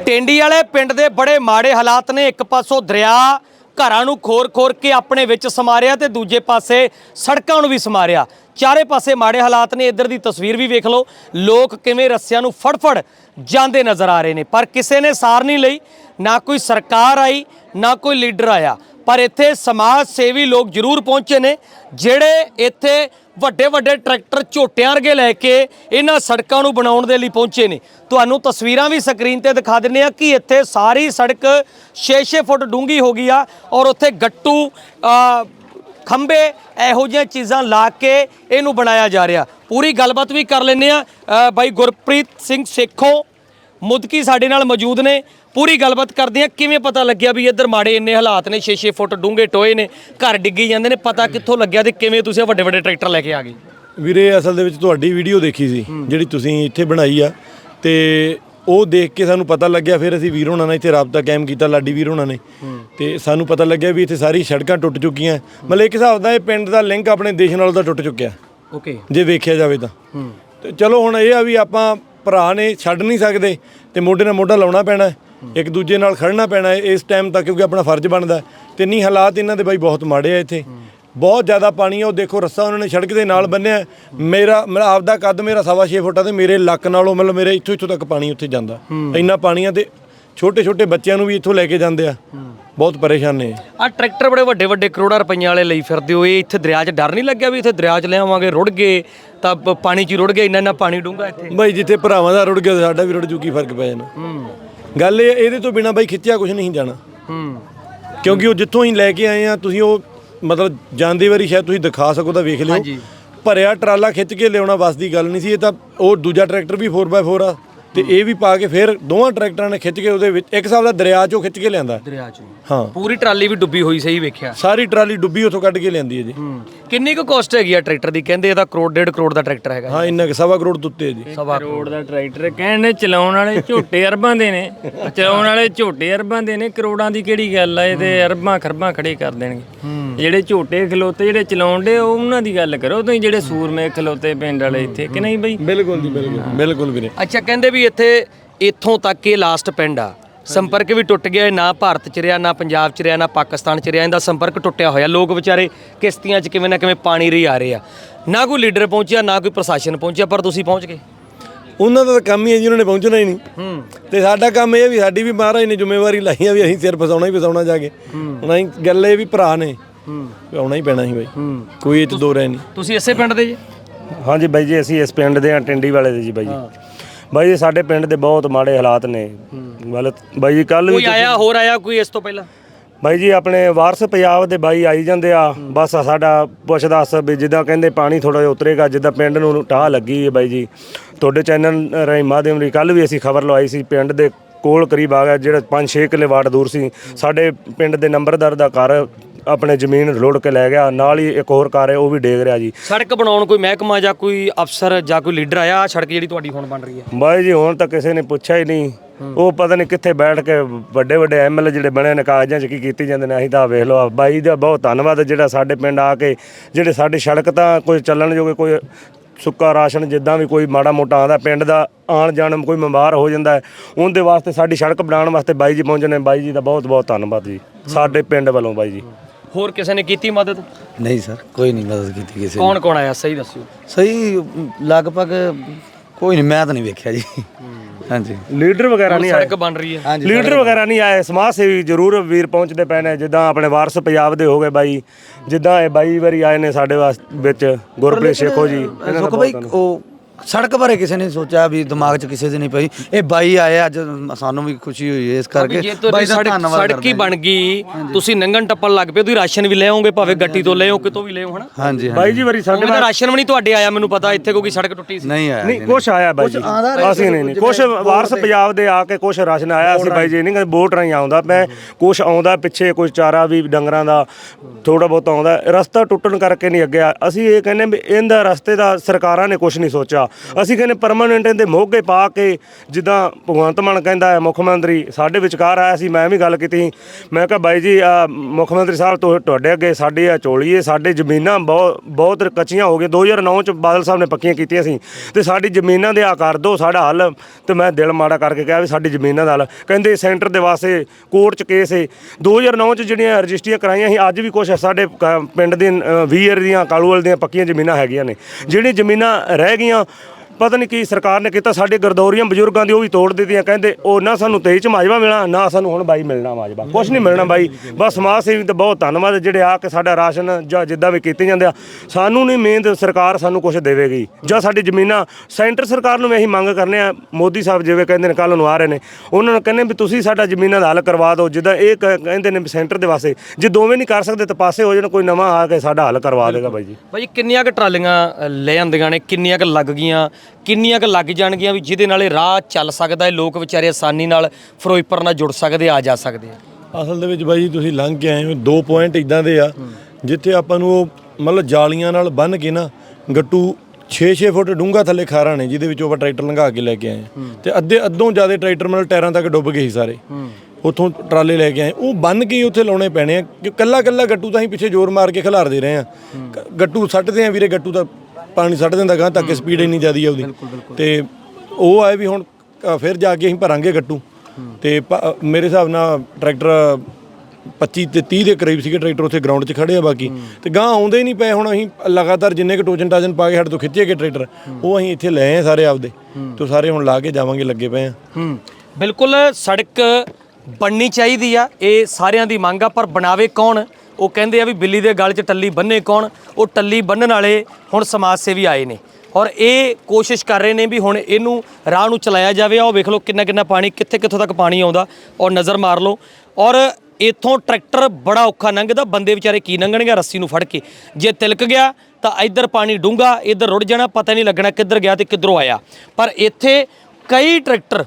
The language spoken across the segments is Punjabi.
ਟੇਂਡੀ ਵਾਲੇ ਪਿੰਡ ਦੇ ਬੜੇ ਮਾੜੇ ਹਾਲਾਤ ਨੇ। ਇੱਕ ਪਾਸੋਂ ਦਰਿਆ ਘਰਾਂ ਨੂੰ ਖੋਰ-ਖੋਰ ਕੇ ਆਪਣੇ ਵਿੱਚ ਸਮਾਰਿਆ ਤੇ ਦੂਜੇ ਪਾਸੇ ਸੜਕਾਂ ਨੂੰ ਵੀ ਸਮਾਰਿਆ। ਚਾਰੇ ਪਾਸੇ ਮਾੜੇ ਹਾਲਾਤ ਨੇ। ਇੱਧਰ ਦੀ ਤਸਵੀਰ ਵੀ ਵੇਖ ਲਓ। ਲੋਕ ਕਿਵੇਂ ਰੱਸਿਆਂ ਨੂੰ ਫੜਫੜ ਜਾਂਦੇ ਨਜ਼ਰ ਆ ਰਹੇ ਨੇ। ਪਰ ਕਿਸੇ ਨੇ ਸਾਰ ਨਹੀਂ ਲਈ। ਨਾ ਕੋਈ ਸਰਕਾਰ ਆਈ, ਨਾ ਕੋਈ ਲੀਡਰ ਆਇਆ। ਪਰ ਇੱਥੇ ਸਮਾਜ ਸੇਵੀ ਲੋਕ ਜ਼ਰੂਰ ਪਹੁੰਚੇ ਨੇ ਜਿਹੜੇ ਇੱਥੇ ਵੱਡੇ ਵੱਡੇ ਟਰੈਕਟਰ ਝੋਟਿਆਂ ਵਰਗੇ ਲੈ ਕੇ ਇਹਨਾਂ ਸੜਕਾਂ ਨੂੰ ਬਣਾਉਣ ਦੇ ਲਈ ਪਹੁੰਚੇ ਨੇ। ਤੁਹਾਨੂੰ ਤਸਵੀਰਾਂ ਵੀ ਸਕਰੀਨ ਤੇ ਦਿਖਾ ਦਿੰਨੇ ਆ ਕਿ ਇੱਥੇ ਸਾਰੀ ਸੜਕ 6-6 ਫੁੱਟ ਡੂੰਘੀ ਹੋ ਗਈ ਆ ਔਰ ਉੱਥੇ ਗੱਟੂ ਆ, ਖੰਬੇ ਇਹੋ ਜਿਹੀਆਂ ਚੀਜ਼ਾਂ ਲਾ ਕੇ ਇਹਨੂੰ ਬਣਾਇਆ ਜਾ ਰਿਹਾ। ਪੂਰੀ ਗੱਲਬਾਤ ਵੀ ਕਰ ਲੈਨੇ ਆ ਬਾਈ ਗੁਰਪ੍ਰੀਤ ਸਿੰਘ ਸੇਖੋਂ ਮੁਦਕੀ ਸਾਡੇ ਨਾਲ ਮੌਜੂਦ ਨੇ। ਪੂਰੀ ਗੱਲਬਾਤ ਕਰਦੇ ਆ ਕਿਵੇਂ ਪਤਾ ਲੱਗਿਆ ਵੀ ਇੱਧਰ ਮਾੜੇ ਇੰਨੇ ਹਾਲਾਤ ਨੇ 6-6 ਫੁੱਟ ਡੂੰਘੇ ਟੋਏ ਨੇ ਘਰ ਡਿੱਗੀ ਜਾਂਦੇ ਨੇ ਪਤਾ ਕਿੱਥੋਂ ਲੱਗਿਆ ਤੇ ਕਿਵੇਂ ਤੁਸੀਂ ਵੱਡੇ ਵੱਡੇ ਟਰੈਕਟਰ ਲੈ ਕੇ ਆ ਗਏ? ਵੀਰੇ ਅਸਲ ਦੇ ਵਿੱਚ ਤੁਹਾਡੀ ਵੀਡੀਓ ਦੇਖੀ ਸੀ ਜਿਹੜੀ ਤੁਸੀਂ ਇੱਥੇ ਬਣਾਈ ਆ। ਤੇ ਉਹ ਦੇਖ ਕੇ ਸਾਨੂੰ ਪਤਾ ਲੱਗਿਆ ਫਿਰ ਅਸੀਂ ਵੀਰ ਹੋਣਾ ਨਾਲ ਇੱਥੇ ਰਾਬਤਾ ਕਾਇਮ ਕੀਤਾ ਲਾਡੀ ਵੀਰ ਹੋਣਾ ਨੇ। ਤੇ ਸਾਨੂੰ ਪਤਾ ਲੱਗਿਆ ਵੀ ਇੱਥੇ ਸਾਰੀ ਸੜਕਾਂ ਟੁੱਟ ਚੁੱਕੀਆਂ। ਮਤਲਬ ਇੱਕ ਹਿਸਾਬ ਦਾ ਇਹ ਪਿੰਡ ਦਾ ਲਿੰਕ ਆਪਣੇ ਦੇਸ਼ ਨਾਲ ਦਾ ਟੁੱਟ ਚੁੱਕਿਆ। ਓਕੇ। ਜੇ ਵੇਖਿਆ ਜਾਵੇ ਤਾਂ। ਤੇ ਚਲੋ ਹੁਣ ਇਹ ਆ ਵੀ ਆਪਾਂ ਭਰਾ ਨੇ ਛੱਡ ਨਹੀਂ ਸਕਦੇ ਤੇ ਮੋਢੇ ਨਾਲ ਮੋਢਾ ਲਾਉਣਾ ਪੈਣਾ। ਹੈ। ਇੱਕ ਦੂਜੇ ਨਾਲ ਖੜਨਾ ਪੈਣਾ ਇਸ ਟਾਈਮ ਤੱਕ ਕਿਉਂਕਿ ਆਪਣਾ ਫਰਜ਼ ਬਣਦਾ ਹੈ। ਤੇ ਨਹੀਂ ਹਾਲਾਤ ਇਹਨਾਂ ਦੇ ਬਾਈ ਬਹੁਤ ਮਾੜੇ ਆ ਇੱਥੇ। ਬਹੁਤ ਜ਼ਿਆਦਾ ਪਾਣੀ ਆ ਉਹ ਦੇਖੋ ਰੱਸਾ ਉਹਨਾਂ ਨੇ ਸੜਕ ਦੇ ਨਾਲ ਬੰਨਿਆ। ਮੇਰਾ ਮੇਰਾ ਆਪਦਾ ਕੱਦ ਮੇਰਾ ਸਵਾ ਛੇ ਫੁੱਟ ਆ ਤੇ ਮੇਰੇ ਲੱਕ ਨਾਲੋਂ ਮਤਲਬ ਮੇਰੇ ਇੱਥੋਂ ਇੱਥੋਂ ਤੱਕ ਪਾਣੀ ਉੱਥੇ ਜਾਂਦਾ। ਇੰਨਾ ਪਾਣੀ ਆ ਤੇ ਛੋਟੇ ਛੋਟੇ ਬੱਚਿਆਂ ਨੂੰ ਵੀ ਇੱਥੋਂ ਲੈ ਕੇ ਜਾਂਦੇ ਆ। ਬਹੁਤ ਪਰੇਸ਼ਾਨ ਨੇ। ਆ ਟਰੈਕਟਰ ਬੜੇ ਵੱਡੇ ਵੱਡੇ ਕਰੋੜਾਂ ਰੁਪਈਆਂ ਵਾਲੇ ਲਈ ਫਿਰਦੇ ਹੋ। ਇਹ ਇੱਥੇ ਦਰਿਆ 'ਚ ਡਰ ਨਹੀਂ ਲੱਗਿਆ ਵੀ ਇੱਥੇ ਦਰਿਆ 'ਚ ਲਿਆਵਾਂਗੇ ਰੁੜ ਗਏ ਤਾਂ ਪਾਣੀ 'ਚ ਰੁੜ ਗਏ ਇੰਨਾ ਇੰਨਾ ਪਾਣੀ ਡੂੰਘਾ ਇੱਥੇ? ਬਾਈ ਜਿੱਥੇ ਭਰਾਵਾਂ ਦਾ ਰੁੜ ਗਿਆ ਸਾਡਾ ਵੀ ਰੁੜ ਜੂ ਕੀ ਫ਼ਰਕ ਪੈ ਜਾਣਾ? ਹੂੰ। ਗੱਲ ਇਹ ਇਹਦੇ ਤੋਂ ਬਿਨਾ ਬਾਈ ਖਿੱਚਿਆ ਕੁਝ ਨਹੀਂ ਜਾਣਾ। ਹੂੰ। ਕਿਉਂਕਿ ਉਹ ਜਿੱਥੋਂ ਹੀ ਲੈ ਕੇ ਆਏ ਆ ਤੁਸੀਂ ਉਹ ਮਤਲਬ ਜਾਂਦੀ ਵਾਰੀ ਸ਼ਾਇਦ ਤੁਸੀਂ ਦਿਖਾ ਸਕੋ ਤਾਂ ਵੇਖ ਲਿਓ। ਭਰਿਆ ਟਰਾਲਾ ਖਿੱਚ ਕੇ ਲਿਆਉਣਾ ਬਸ ਦੀ ਗੱਲ ਨਹੀਂ ਸੀ ਇਹ ਤਾਂ ਉਹ ਦੂਜਾ ਟਰੈਕਟਰ ਵੀ 4x4 ਆ। ਤੇ ਇਹ ਵੀ ਪਾ ਕੇ ਫਿਰ ਦੋਵਾਂ ਟਰੈਕਟਰਾਂ ਨੇ ਖਿੱਚ ਕੇ ਉਹਦੇ ਵਿੱਚ ਇੱਕ ਹਿਸਾਬ ਦਾ ਦਰਿਆ ਚੋਂ ਖਿੱਚ ਕੇ ਲਿਆਂਦਾ। ਦਰਿਆ 'ਚ ਹੀ। ਪੂਰੀ ਟਰਾਲੀ ਵੀ ਡੁੱਬੀ ਹੋਈ ਸਹੀ ਵੇਖਿਆ। ਸਾਰੀ ਟਰਾਲੀ ਡੁੱਬੀ ਉੱਥੋਂ ਕੱਢ ਕੇ ਲਿਆਂਦੀ ਹੈ ਜੀ। ਹੂੰ। ਕਿੰਨੀ ਕੁ ਕੋਸਟ ਹੈਗੀ ਆ ਟਰੈਕਟਰ ਦੀ? ਕਹਿੰਦੇ ਇਹਦਾ ਕਰੋੜ ਡੇਢ ਕਰੋੜ ਦਾ ਟਰੈਕਟਰ ਹੈਗਾ ਹਾਂ ਇੰਨਾ ਕਿ ਸਵਾ ਕਰੋੜ ਦੁੱਤੇ ਹੈ ਜੀ। ਸਵਾ ਕਰੋੜ। ਦਾ ਟਰੈਕਟਰ। ਕਹਿੰਦੇ ਚਲਾਉਣ ਵਾਲੇ ਝੋਟੇ ਅਰਬਾਂ ਦੇ ਨੇ। ਚਲਾਉਣ ਵਾਲੇ ਝੋਟੇ ਅਰਬਾਂ ਦੇ ਨੇ। ਕਰੋੜਾਂ ਦੀ ਕਿਹੜੀ ਗੱਲ ਆ? ਇਹ ਤੇ ਅਰਬਾਂ ਖਰਬਾਂ ਖੜੇ ਕਰ ਦੇਣਗੇ। ਜਿਹੜੇ ਝੋਟੇ ਖਲੋਤੇ ਜਿਹੜੇ ਚਲਾਉਣ ਦੇ ਉਹਨਾਂ ਦੀ ਗੱਲ ਕਰੋ। ਤੁਸੀਂ ਜਿਹੜੇ ਸੂਰਮੇ ਖਲੋਤੇ ਪਿੰਡ ਵਾਲੇ ਇੱਥੇ ਕਿ ਨਹੀਂ ਬਈ? ਬਿਲਕੁਲ ਜੀ ਬਿਲਕੁਲ। ਬਿਲਕੁਲ ਵੀਰੇ। ਅੱਛਾ ਕਹਿੰਦੇ ਵੀ ਇੱਥੇ ਇੱਥੋਂ ਤੱਕ ਇਹ ਲਾਸਟ ਪਿੰਡ ਆ। ਸੰਪਰਕ ਵੀ ਟੁੱਟ ਗਿਆ ਨਾ ਭਾਰਤ ਚ ਰਿਹਾ ਨਾ ਪੰਜਾਬ ਚ ਰਿਹਾ ਨਾ ਪਾਕਿਸਤਾਨ ਚ ਰਿਹਾ। ਇਹਦਾ ਸੰਪਰਕ ਟੁੱਟਿਆ ਹੋਇਆ। ਲੋਕ ਵਿਚਾਰੇ ਕਿਸ਼ਤੀਆਂ ਚ ਕਿਵੇਂ ਨਾ ਕਿਵੇਂ ਪਾਣੀ ਰਹੀ ਆ ਰਹੇ ਆ। ਨਾ ਕੋਈ ਲੀਡਰ ਪਹੁੰਚਿਆ ਨਾ ਕੋਈ ਪ੍ਰਸ਼ਾਸਨ ਪਹੁੰਚਿਆ ਪਰ ਤੁਸੀਂ ਪਹੁੰਚ ਗਏ। ਉਹਨਾਂ ਦਾ ਤਾਂ ਕੰਮ ਹੀ ਹੈ ਜੀ ਉਹਨਾਂ ਨੇ ਪਹੁੰਚਣਾ ਹੀ ਨਹੀਂ। ਹੂੰ। ਤੇ ਸਾਡਾ ਕੰਮ ਇਹ ਵੀ ਸਾਡੀ ਵੀ ਮਹਾਰਾਜ ਨੇ ਜ਼ਿੰਮੇਵਾਰੀ ਲਾਈ ਆ ਵੀ ਅਸੀਂ ਸਿਰ ਫਸਾਉਣਾ ਹੀ ਫਸਾਉਣਾ ਜਾ ਕੇ। ਹੁਣ ਅਸੀਂ ਗੱਲ ਇਹ ਵੀ ਭਰਾ ਨੇ। ਹੂੰ। ਆਉਣਾ ਹੀ ਪੈਣਾ ਸੀ ਬਾਈ। ਹੂੰ। ਕੋਈ ਇਹ ਚ ਦੋ ਰਹਿ ਨਹੀਂ। ਤੁਸੀਂ ਇਸੇ ਪਿੰਡ ਦੇ ਜੀ? ਹਾਂਜੀ ਬਾਈ ਜੀ ਅਸੀਂ ਇਸ ਪਿੰਡ ਦੇ ਆ ਟਿੰਡੀ ਵਾਲੇ ਦੇ ਜੀ ਬਾਈ ਜੀ। ਬਾਈ ਜੀ ਸਾਡੇ ਪਿੰਡ ਦੇ ਬਹੁਤ ਮਾੜੇ ਹਾਲਾਤ ਨੇ। ਗਲਤ ਬਾਈ ਜੀ ਕੱਲ ਵੀ ਕੋਈ ਆਇਆ ਹੋਰ ਆਇਆ ਕੋਈ ਇਸ ਤੋਂ ਪਹਿਲਾਂ? ਬਾਈ ਜੀ ਆਪਣੇ ਵਾਰਸ ਪੰਜਾਬ ਦੇ ਬਾਈ ਆਈ ਜਾਂਦੇ ਆ। ਬਸ ਸਾਡਾ ਪੁੱਛ ਦੱਸ ਵੀ ਜਿੱਦਾਂ ਕਹਿੰਦੇ ਪਾਣੀ ਥੋੜਾ ਜਿਹਾ ਉਤਰੇਗਾ ਜਿੱਦਾਂ ਪਿੰਡ ਨੂੰ ਟਾਹ ਲੱਗੀ ਹੈ ਬਾਈ ਜੀ। ਤੁਹਾਡੇ ਚੈਨਲ ਰਾਹੀਂ ਮਾਧਿਅਮ ਲਈ ਕੱਲ ਵੀ ਅਸੀਂ ਖਬਰ ਲਵਾਈ ਸੀ ਪਿੰਡ ਦੇ ਕੋਲ ਕਰੀਬ ਆ ਗਿਆ ਜਿਹੜਾ 5-6 ਕਿਲੇ ਵਾਟ ਦੂਰ ਸੀ। ਸਾਡੇ ਪਿੰਡ ਦੇ ਨੰਬਰਦਾਰ ਦਾ ਘਰ ਆਪਣੇ ਜ਼ਮੀਨ ਰੋੜ ਕੇ ਲੈ ਗਿਆ ਨਾਲ ਹੀ ਇੱਕ ਹੋਰ ਘਰ ਹੈ ਉਹ ਵੀ ਡੇਗ ਰਿਹਾ ਜੀ। ਸੜਕ ਬਣਾਉਣ ਕੋਈ ਮਹਿਕਮਾ ਜਾਂ ਕੋਈ ਅਫਸਰ ਜਾਂ ਕੋਈ ਲੀਡਰ ਆਇਆ? ਆਹ ਸੜਕ ਜਿਹੜੀ ਤੁਹਾਡੀ ਹੁਣ ਬਣ ਰਹੀ ਹੈ। ਬਾਈ ਜੀ ਹੁਣ ਤਾਂ ਕਿਸੇ ਨੇ ਪੁੱਛਿਆ ਹੀ ਨਹੀਂ। ਉਹ ਪਤਾ ਨਹੀਂ ਕਿੱਥੇ ਬੈਠ ਕੇ ਵੱਡੇ ਵੱਡੇ ਐਮਐਲਏ ਜਿਹੜੇ ਬਣੇ ਨੇ ਕਾਗਜ਼ਾਂ 'ਚ ਕੀ ਕੀਤੀ ਜਾਂਦੇ ਨੇ ਅਸੀਂ ਤਾਂ ਵੇਖ ਲਓ। ਬਾਈ ਦਾ ਬਹੁਤ ਧੰਨਵਾਦ ਜਿਹੜਾ ਸਾਡੇ ਪਿੰਡ ਆ ਕੇ ਜਿਹੜੇ ਸਾਡੀ ਸੜਕ ਤਾਂ ਕੋਈ ਚੱਲਣ ਜੋਗੇ ਕੋਈ ਸੁੱਕਾ ਰਾਸ਼ਨ ਜਿੱਦਾਂ ਵੀ ਕੋਈ ਮਾੜਾ ਮੋਟਾ ਆਉਂਦਾ ਪਿੰਡ ਦਾ ਆਣ ਜਾਣ ਕੋਈ ਬਿਮਾਰ ਹੋ ਜਾਂਦਾ ਹੈ ਉਹਦੇ ਵਾਸਤੇ ਸਾਡੀ ਸੜਕ ਬਣਾਉਣ ਵਾਸਤੇ ਬਾਈ ਜੀ ਪਹੁੰਚੇ ਨੇ। ਬਾਈ ਜੀ ਦਾ ਬਹੁਤ ਬਹੁਤ ਧੰਨਵਾਦ ਜੀ ਸਾਡੇ ਪਿੰਡ ਵੱਲੋਂ ਬਾਈ ਜੀ। ਹੋਰ ਕਿਸੇ ਨੇ ਕੀਤੀ ਮਦਦ? ਨਹੀਂ ਸਰ ਕੋਈ ਨਹੀਂ ਮਦਦ ਕੀਤੀ ਕਿਸੇ ਨੇ। ਕੌਣ ਕੌਣ ਆਇਆ? ਸਹੀ ਦੱਸਿਓ। ਸਹੀ ਲਗਭਗ ਕੋਈ ਨਹੀਂ ਮੈਂ ਤਾਂ ਨਹੀਂ ਵੇਖਿਆ ਜੀ। ਹਾਂਜੀ। ਲੀਡਰ ਵਗੈਰਾ ਨਹੀਂ ਆਏ? ਸੜਕ ਬਣ ਰਹੀ ਹੈ। ਹਾਂਜੀ ਲੀਡਰ ਵਗੈਰਾ ਨਹੀਂ ਆਏ? ਸਮਾਜ ਸੇਵੀ ਜ਼ਰੂਰ ਵੀਰ ਪਹੁੰਚਦੇ ਪਏ ਨੇ ਜਿੱਦਾਂ ਆਪਣੇ ਵਾਰਸ ਪੰਜਾਬ ਦੇ ਹੋ ਗਏ ਬਾਈ। ਜਿੱਦਾਂ ਇਹ ਬਾਈ ਵਾਰੀ ਆਏ ਨੇ ਸਾਡੇ ਵਾਸ ਵਿੱਚ ਗੁਰਪ੍ਰੀਤ ਸ਼ੇਖੋ ਜੀ ਸੁਖ ਭਾਈ ਉਹ ਸੜਕ ਬਾਰੇ ਕਿਸੇ ਨੇ ਸੋਚਿਆ ਵੀ ਦਿਮਾਗ 'ਚ ਕਿਸੇ ਦੇ ਨਹੀਂ ਪਈ। ਇਹ ਬਾਈ ਆਏ ਅੱਜ ਸਾਨੂੰ ਵੀ ਖੁਸ਼ੀ ਹੋਈ ਹੈ ਇਸ ਕਰਕੇ। ਬਾਈ ਦਾ ਸੜਕ ਧੰਨਵਾਦ ਸੜਕ ਕਰਦੇ ਹੀ। ਬਣ ਗਈ ਤੁਸੀਂ ਨੰਗਣ ਟੱਪਣ ਲੱਗ ਪਏ ਤੁਸੀਂ ਰਾਸ਼ਨ ਵੀ ਲੈ ਆਓਗੇ ਭਾਵੇਂ ਗੱਟੀ ਤੋਂ ਲੈ ਆਓ ਕਿਤੋਂ ਵੀ ਲੈ ਆਓ ਹਨਾ? ਹਾਂਜੀ ਬਾਈ ਜੀ ਵਾਰੀ ਸਾਡੇ ਰਾਸ਼ਨ ਵੀ ਨਹੀਂ ਤੁਹਾਡੇ ਆਇਆ ਮੈਨੂੰ ਪਤਾ ਇੱਥੇ ਕੋਈ ਸੜਕ ਟੁੱਟੀ ਸੀ। ਨਹੀਂ ਆਇਆ ਨਹੀਂ ਕੁਛ ਆਇਆ ਬਾਈ ਜੀ। ਅਸੀਂ ਨਹੀਂ ਨਹੀਂ। ਕੁਛ ਵਾਰਸ ਪੰਜਾਬ ਦੇ ਆ ਕੇ ਕੁਛ ਰਾਸ਼ਨ ਆਇਆ ਸੀ ਬਾਈ ਜੀ ਨਹੀਂ ਕਹਿੰਦੇ ਬੋਟ ਰਾਹੀਂ ਆਉਂਦਾ ਮੈਂ ਕੁਛ ਆਉਂਦਾ ਪਿੱਛੇ ਕੁਛ ਚਾਰਾ ਵੀ ਡੰਗਰਾਂ ਦਾ ਥੋੜਾ ਬਹੁਤ ਆਉਂਦਾ। ਰਸਤਾ ਟੁੱਟਣ ਕਰਕੇ ਨਹੀਂ ਅੱਗੇ ਆ ਅਸੀਂ ਇਹ ਕਹਿੰਦੇ ਵੀ ਇਹਦਾ ਰਸਤੇ ਦਾ ਸਰਕਾਰਾਂ ਨੇ ਕੁਛ ਨਹੀਂ ਸੋਚਿਆ। ਅਸੀਂ ਕਹਿੰਦੇ ਪਰਮਾਨੈਂਟ ਇਹਦੇ ਮੋਗੇ ਪਾ ਕੇ ਜਿੱਦਾਂ ਭਗਵੰਤ ਮਾਨ ਕਹਿੰਦਾ ਹੈ, ਮੁੱਖ ਮੰਤਰੀ ਸਾਡੇ ਵਿਚਕਾਰ ਆਇਆ ਸੀ, ਮੈਂ ਵੀ ਗੱਲ ਕੀਤੀ। ਮੈਂ ਕਿਹਾ ਬਾਈ ਜੀ ਆ ਮੁੱਖ ਮੰਤਰੀ ਸਾਹਿਬ ਤੋਂ ਤੁਹਾਡੇ ਅੱਗੇ ਸਾਡੀ ਆ ਚੋਲੀਏ ਸਾਡੇ ਜ਼ਮੀਨਾਂ ਬਹੁਤ ਬਹੁਤ ਕੱਚੀਆਂ ਹੋ ਗਈਆਂ। 2009 ਚ ਬਾਦਲ ਸਾਹਿਬ ਨੇ ਪੱਕੀਆਂ ਕੀਤੀਆਂ ਸੀ ਤੇ ਸਾਡੀ ਜ਼ਮੀਨਾਂ ਦੇ ਆ ਕਰ ਦਿਓ ਸਾਡਾ ਹੱਲ। ਤੇ ਮੈਂ ਦਿਲ ਮਾੜਾ ਕਰਕੇ ਕਿਹਾ ਵੀ ਸਾਡੀ ਜ਼ਮੀਨਾਂ ਦਾ ਹੱਲ। ਕਹਿੰਦੇ ਸੈਂਟਰ ਦੇ ਵਾਸਤੇ ਕੋਰਟ ਚ ਕੇਸ ਹੈ 2009 ਚ ਜਿਹੜੀਆਂ ਰਜਿਸਟਰੀਆਂ ਕਰਾਈਆਂ ਸੀ, ਅੱਜ ਵੀ ਕੁਝ ਸਾਡੇ ਕ- ਪਿੰਡ ਦੇ 20 ਏਰ ਦੀਆਂ ਕਾਲੂਵਾਲ ਦੀਆਂ ਪੱਕੀਆਂ ਜ਼ਮੀਨਾਂ ਹੈਗੀਆਂ ਨੇ। ਜਿਹੜੀਆਂ ਜ਼ਮੀਨਾਂ ਰਹਿ ਗਈਆਂ ਪਤਾ ਨਹੀਂ ਕੀ ਸਰਕਾਰ ਨੇ ਕੀਤਾ, ਸਾਡੇ ਗਰਦੌਰੀਆਂ ਬਜ਼ੁਰਗਾਂ ਦੀ ਉਹ ਵੀ ਤੋੜ ਦਿੱਤੀਆਂ, ਕਹਿੰਦੇ ਉਹ ਨਾ ਸਾਨੂੰ ਤੇਈ ਚ ਮਾਜਵਾ ਮਿਲਣਾ, ਨਾ ਸਾਨੂੰ ਹੁਣ ਬਾਈ ਮਿਲਣਾ ਮਾਜਵਾ। ਕੁਝ ਨਹੀਂ ਮਿਲਣਾ ਬਾਈ। ਬਸ ਸਮਾਜ ਸੇਵੀ ਤੇ ਬਹੁਤ ਧੰਨਵਾਦ, ਜਿਹੜੇ ਆ ਕੇ ਸਾਡਾ ਰਾਸ਼ਨ ਜਾਂ ਜਿੱਦਾਂ ਵੀ ਕੀਤੇ ਜਾਂਦੇ ਆ ਸਾਨੂੰ ਨਹੀਂ ਮਿਹਨਤ ਸਰਕਾਰ ਸਾਨੂੰ ਕੁਝ ਦੇਵੇਗੀ। ਜਾਂ ਸਾਡੀ ਜ਼ਮੀਨਾਂ, ਸੈਂਟਰ ਸਰਕਾਰ ਨੂੰ ਵੀ ਅਸੀਂ ਮੰਗ ਕਰਨੇ ਆ, ਮੋਦੀ ਸਾਹਿਬ ਜਿਵੇਂ ਕਹਿੰਦੇ ਨੇ ਕੱਲ ਨੂੰ ਆ ਰਹੇ ਨੇ, ਉਹਨਾਂ ਨੂੰ ਕਹਿੰਦੇ ਵੀ ਤੁਸੀਂ ਸਾਡਾ ਜ਼ਮੀਨਾਂ ਦਾ ਹੱਲ ਕਰਵਾ ਦਿਓ, ਜਿੱਦਾਂ ਇਹ ਕਹਿੰਦੇ ਨੇ ਵੀ ਸੈਂਟਰ ਦੇ ਵਾਸਤੇ, ਜੇ ਦੋਵੇਂ ਨਹੀਂ ਕਰ ਸਕਦੇ ਤਾਂ ਪਾਸੇ ਹੋ ਜਾਣ, ਕੋਈ ਨਵਾਂ ਆ ਕੇ ਸਾਡਾ ਹੱਲ ਕਰਵਾ ਦੇਗਾ ਬਾਈ ਜੀ। ਭਾਈ ਕਿੰਨੀਆਂ ਕੁ ਟਰਾਲੀਆਂ ਲੈ ਜਾਂਦੀਆਂ ਨੇ, ਕਿੰਨੀਆਂ ਕੁ ਲੱਗ ਗਈਆਂ ਕਿੰਨੀਆਂ ਕੁ ਲੱਗ ਜਾਣਗੀਆਂ ਵੀ ਜਿਹਦੇ ਨਾਲ ਇਹ ਰਾਹ ਚੱਲ ਸਕਦਾ ਹੈ ਲੋਕ ਵਿਚਾਰੇ ਆਸਾਨੀ ਨਾਲ ਫਿਰੋਜ਼ਪੁਰ ਨਾਲ ਜੁੜ ਸਕਦੇ ਆ ਜਾ ਸਕਦੇ ਆ। ਅਸਲ ਦੇ ਵਿੱਚ ਬਾਈ ਜੀ ਤੁਸੀਂ ਲੰਘ ਕੇ ਆਏ ਹੋ ਦੋ ਪੁਆਇੰਟ ਇਦਾਂ ਦੇ ਆ ਜਿੱਥੇ ਆਪਾਂ ਨੂੰ ਉਹ ਮਤਲਬ ਜਾਲੀਆਂ ਨਾਲ ਬੰਨ ਕੇ ਨਾ ਗੱਟੂ 6-6 ਫੁੱਟ ਡੂੰਘਾ ਥੱਲੇ ਖਾਰਾ ਨੇ ਜਿਹਦੇ ਵਿੱਚ ਉਹ ਆਪਾਂ ਟਰੈਕਟਰ ਲੰਘਾ ਕੇ ਲੈ ਕੇ ਆਏ ਹਾਂ। ਤੇ ਅੱਧੇ ਅੱਧੋਂ ਜ਼ਿਆਦਾ ਟਰੈਕਟਰ ਮਤਲਬ ਟਾਇਰਾਂ ਤੱਕ ਡੁੱਬ ਗਏ ਸੀ ਸਾਰੇ। ਉੱਥੋਂ ਟਰਾਲੇ ਲੈ ਕੇ ਆਏ। ਉਹ ਬੰਨ ਕੇ ਹੀ ਉੱਥੇ ਲਾਉਣੇ ਪੈਣੇ ਆ ਕਿ ਕੱਲਾ ਕੱਲਾ ਗੱਟੂ ਤਾਂ ਅਸੀਂ ਪਿੱਛੇ ਜ਼ੋਰ ਮਾਰ ਕੇ ਖਿਲਾਰਦੇ ਰਹੇ ਆ ਗੱਟੂ ਸੱਟਦੇ ਆ ਵੀਰੇ ਗੱਟੂ ਤਾਂ ਪਾਣੀ ਸੱਟ ਦਿੰਦਾ ਗਾਂ ਤੱਕ ਸਪੀਡ ਇੰਨੀ ਜ਼ਿਆਦੀ ਆ ਉਹਦੀ। ਤੇ ਉਹ ਆਏ ਵੀ ਹੁਣ ਅ, ਫਿਰ ਜਾ ਕੇ ਅਸੀਂ ਭਰਾਂਗੇ ਗੱਟੂ। ਤੇ ਪ- ਮੇਰੇ ਹਿਸਾਬ ਨਾਲ ਟਰੈਕਟਰ 25 ਤੇ 30 ਦੇ ਕਰੀਬ ਸੀਗੇ ਟਰੈਕਟਰ ਉੱਥੇ ਗਰਾਊਂਡ 'ਚ ਖੜੇ ਆ ਬਾਕੀ। ਤੇ ਗਾਂ ਆਉਂਦੇ ਹੀ ਨਹੀਂ ਪਏ ਹੁਣ ਅਸੀਂ ਲਗਾਤਾਰ ਜਿੰਨੇ ਕੁ ਟੋਜਨ ਟਾਜਨ ਪਾ ਕੇ ਸਾਡੇ ਤੋਂ ਖਿੱਚੇ ਗਏ ਟਰੈਕਟਰ ਉਹ ਅਸੀਂ ਇੱਥੇ ਲੈ ਆਏ ਸਾਰੇ ਆਪਦੇ। ਤੇ ਸਾਰੇ ਹੁਣ ਲਾ ਕੇ ਜਾਵਾਂਗੇ ਲੱਗੇ ਪਏ ਆ। ਹੂੰ। ਬਿਲਕੁਲ ਸੜਕ ਬਣਨੀ ਚਾਹੀਦੀ ਆ ਇਹ ਸਾਰਿਆਂ ਦੀ ਮੰਗ ਆ ਪਰ ਬਣਾਵੇ ਕੌਣ? ਉਹ ਕਹਿੰਦੇ ਆ ਵੀ ਬਿੱਲੀ ਦੇ ਗਲ 'ਚ ਟੱਲੀ ਬੰਨੇ ਕੌਣ? ਉਹ ਟੱਲੀ ਬੰਨਣ ਵਾਲੇ ਹੁਣ ਸਮਾਜ ਸੇਵੀ ਆਏ ਨੇ। ਔਰ ਇਹ ਕੋਸ਼ਿਸ਼ ਕਰ ਰਹੇ ਨੇ ਵੀ ਹੁਣ ਇਹਨੂੰ ਰਾਹ ਨੂੰ ਚਲਾਇਆ ਜਾਵੇ। ਆਹ ਵੇਖ ਲਓ ਕਿੰਨਾ ਕਿੰਨਾ ਪਾਣੀ, ਕਿੱਥੇ ਕਿੱਥੋਂ ਤੱਕ ਪਾਣੀ ਆਉਂਦਾ। ਔਰ ਨਜ਼ਰ ਮਾਰ ਲਓ। ਔਰ ਇੱਥੋਂ ਟਰੈਕਟਰ ਬੜਾ ਔਖਾ ਲੰਘਦਾ। ਬੰਦੇ ਵਿਚਾਰੇ ਕੀ ਲੰਘਣਗੇ? ਰੱਸੀ ਨੂੰ ਫੜ ਕੇ। ਜੇ ਤਿਲਕ ਗਿਆ ਤਾਂ ਇੱਧਰ ਪਾਣੀ ਡੂੰਗਾ ਇੱਧਰ ਰੁੜ ਜਾਣਾ। ਪਤਾ ਨਹੀਂ ਲੱਗਣਾ ਕਿੱਧਰ ਗਿਆ ਤੇ ਕਿੱਧਰੋਂ ਆਇਆ। ਪਰ ਇੱਥੇ ਕਈ ਟਰੈਕਟਰ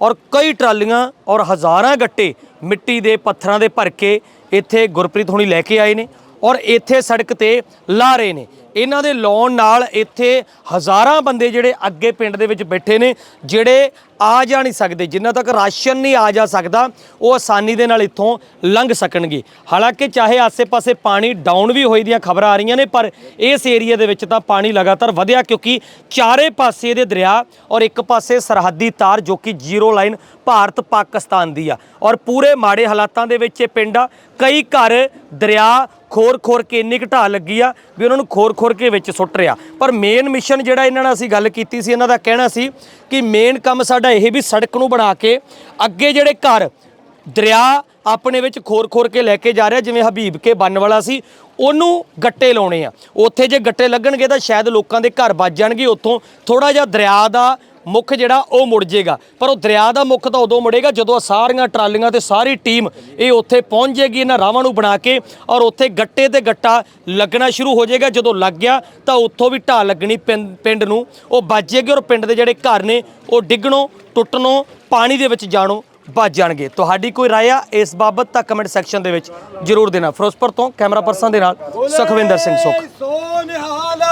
ਔਰ ਕਈ ਟਰਾਲੀਆਂ ਔਰ ਹਜ਼ਾਰਾਂ ਗੱਟੇ ਮਿੱਟੀ ਦੇ ਪੱਥਰਾਂ ਦੇ ਭਰ ਕੇ ਇੱਥੇ ਗੁਰਪ੍ਰੀਤ ਹੋਣੀ ਲੈ ਕੇ ਆਏ ਨੇ ਔਰ ਇੱਥੇ ਸੜਕ ਤੇ ਲਾ ਰਹੇ ਨੇ। ਇਹਨਾਂ ਦੇ ਲਾਉਣ ਨਾਲ ਇੱਥੇ ਹਜ਼ਾਰਾਂ ਬੰਦੇ ਜਿਹੜੇ ਅੱਗੇ ਪਿੰਡ ਦੇ ਵਿੱਚ ਬੈਠੇ ਨੇ, ਜਿਹੜੇ ਆ ਜਾ ਨਹੀਂ ਸਕਦੇ, ਜਿੰਨਾ ਤੱਕ ਰਾਸ਼ਨ ਨਹੀਂ ਆ ਜਾ ਸਕਦਾ, ਉਹ ਆਸਾਨੀ ਦੇ ਨਾਲ ਇੱਥੋਂ ਲੰਘ ਸਕਣਗੇ। ਹਾਲਾਂਕਿ ਚਾਹੇ ਆਸੇ-ਪਾਸੇ ਪਾਣੀ ਡਾਊਨ ਵੀ ਹੋਈ ਦੀਆਂ ਖਬਰਾਂ ਆ ਰਹੀਆਂ ਨੇ, ਪਰ ਇਸ ਏਰੀਆ ਦੇ ਵਿੱਚ ਤਾਂ ਪਾਣੀ ਲਗਾਤਾਰ ਵਧਿਆ, ਕਿਉਂਕਿ ਚਾਰੇ ਪਾਸੇ ਦੇ ਦਰਿਆ ਔਰ ਇੱਕ ਪਾਸੇ ਸਰਹੱਦੀ ਤਾਰ ਜੋ ਕਿ ਜ਼ੀਰੋ ਲਾਈਨ ਭਾਰਤ ਪਾਕਿਸਤਾਨ ਦੀ ਆ। ਔਰ ਪੂਰੇ ਮਾੜੇ ਹਾਲਾਤਾਂ ਦੇ ਵਿੱਚ ਇਹ ਪਿੰਡ ਆ। ਕਈ ਘਰ ਦਰਿਆ ਖੋਰ ਖੋਰ ਕੇ ਇੰਨੀ ਘਟਾ ਲੱਗੀ ਆ ਵੀ ਉਹਨਾਂ ਨੂੰ ਖੋਰ ਖੋਰ ਖੋਰ ਕੇ ਵਿੱਚ ਸੁੱਟ ਰਿਹਾ। ਪਰ ਮੇਨ ਮਿਸ਼ਨ ਜਿਹੜਾ ਇਹਨਾਂ ਨਾਲ ਅਸੀਂ ਗੱਲ ਕੀਤੀ ਸੀ, ਇਹਨਾਂ ਦਾ ਕਹਿਣਾ ਸੀ ਕਿ ਮੇਨ ਕੰਮ ਸਾਡਾ ਇਹ ਵੀ ਸੜਕ ਨੂੰ ਬਣਾ ਕੇ ਅੱਗੇ ਜਿਹੜੇ ਘਰ ਦਰਿਆ ਆਪਣੇ ਵਿੱਚ ਖੋਰ ਖੋਰ ਕੇ ਲੈ ਕੇ ਜਾ ਰਿਹਾ, ਜਿਵੇਂ ਹਬੀਬ ਕੇ ਬੰਨ ਵਾਲਾ ਸੀ, ਉਹਨੂੰ ਗੱਟੇ ਲਾਉਣੇ ਆ। ਉੱਥੇ ਜੇ ਗੱਟੇ ਲੱਗਣਗੇ ਤਾਂ ਸ਼ਾਇਦ ਲੋਕਾਂ ਦੇ ਘਰ ਵੱਜ ਜਾਣਗੇ ਉੱਥੋਂ। ਥੋੜਾ ਜਿਹਾ ਦਰਿਆ ਦਾ ਮੁੱਖ ਜਿਹੜਾ ਉਹ ਮੁੜ ਜਾਏਗਾ ਪਰ ਉਹ ਦਰਿਆ ਦਾ ਮੁੱਖ ਤਾਂ ਉਦੋਂ ਮੁੜੇਗਾ ਜਦੋਂ ਸਾਰੀਆਂ ਟਰਾਲੀਆਂ ਤੇ ਸਾਰੀ ਟੀਮ ਇਹ ਉੱਥੇ ਪਹੁੰਚ ਜਾਏਗੀ ਇਹਨਾਂ ਰਾਵਾਂ ਨੂੰ ਬਣਾ ਕੇ ਔਰ ਉੱਥੇ ਗੱਟੇ ਤੇ ਗੱਟਾ ਲੱਗਣਾ ਸ਼ੁਰੂ ਹੋ ਜਾਏਗਾ ਜਦੋਂ ਲੱਗ ਗਿਆ ਤਾਂ ਉੱਥੋਂ ਵੀ ਢਾਹ ਲੱਗਣੀ ਪਿੰ- ਪਿੰਡ ਨੂੰ। ਉਹ ਵੱਜ ਜਾਏਗੀ ਔਰ ਪਿੰਡ ਦੇ ਜਿਹੜੇ ਘਰ ਨੇ, ਉਹ ਡਿੱਗਣੋਂ, ਟੁੱਟਣੋਂ, ਪਾਣੀ ਦੇ ਵਿੱਚ ਜਾਣੋਂ ਬਚ ਜਾਣਗੇ। ਤੁਹਾਡੀ ਕੋਈ ਰਾਏ ਆ? ਇਸ ਬਾਬਤ ਤਾਂ ਕਮੈਂਟ ਸੈਕਸ਼ਨ ਦੇ ਵਿੱਚ ਜਰੂਰ ਦੇਣਾ। ਫਿਰੋਜ਼ਪੁਰ ਤੋਂ ਕੈਮਰਾ ਪਰਸਨ ਦੇ ਨਾਲ ਸੁਖਵਿੰਦਰ ਸਿੰਘ ਸੁਖ। ਸੋ ਨਿਹਾਲ